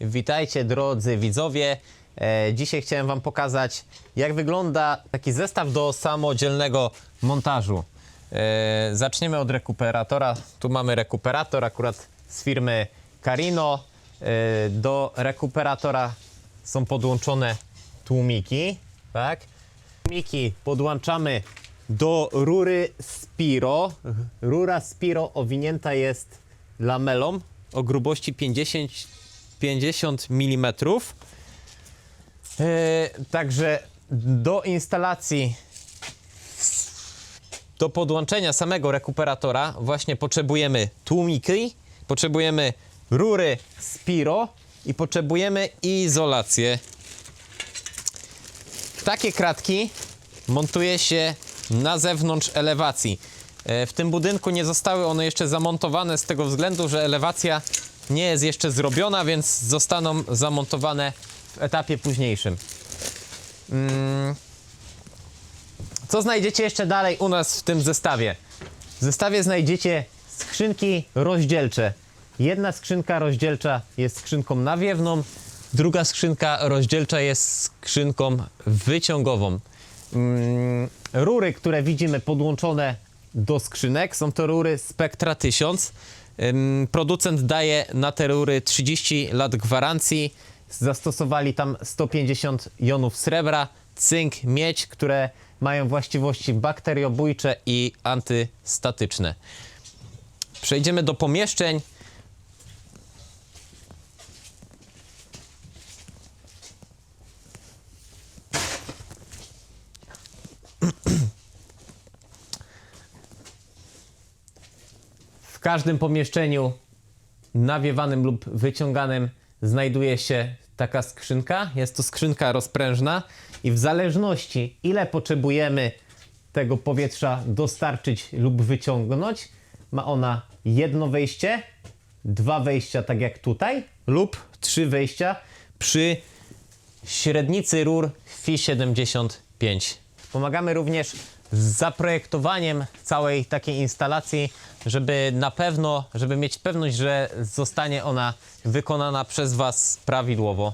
Witajcie drodzy widzowie. E, dzisiaj chciałem Wam pokazać, jak wygląda taki zestaw do samodzielnego montażu. E, zaczniemy od rekuperatora. Tu mamy rekuperator akurat z firmy Carino. E, do rekuperatora są podłączone tłumiki, tak? Tłumiki podłączamy do rury Spiro. Rura Spiro owinięta jest lamelą o grubości 50, 50 mm. Yy, także do instalacji, do podłączenia samego rekuperatora właśnie potrzebujemy tłumiki, potrzebujemy rury Spiro i potrzebujemy izolację. Takie kratki montuje się na zewnątrz elewacji. E, W tym budynku nie zostały one jeszcze zamontowane z tego względu, że elewacja nie jest jeszcze zrobiona, więc zostaną zamontowane w etapie późniejszym. Mm. Co znajdziecie jeszcze dalej u nas w tym zestawie? W zestawie znajdziecie skrzynki rozdzielcze. Jedna skrzynka rozdzielcza jest skrzynką nawiewną, druga skrzynka rozdzielcza jest skrzynką wyciągową. Mm, rury, które widzimy podłączone do skrzynek, są to rury Spectra 1000. Producent daje na te rury 30 lat gwarancji. Zastosowali tam 150 jonów srebra, cynk, miedź, które mają właściwości bakteriobójcze i antystatyczne. Przejdziemy do pomieszczeń. każdym pomieszczeniu nawiewanym lub wyciąganym znajduje się taka skrzynka. Jest to skrzynka rozprężna i w zależności ile potrzebujemy tego powietrza dostarczyć lub wyciągnąć, ma ona jedno wejście, dwa wejścia tak jak tutaj lub trzy wejścia przy średnicy rur FI 75. Pomagamy również z zaprojektowaniem całej takiej instalacji, żeby na pewno, żeby mieć pewność, że zostanie ona wykonana przez Was prawidłowo.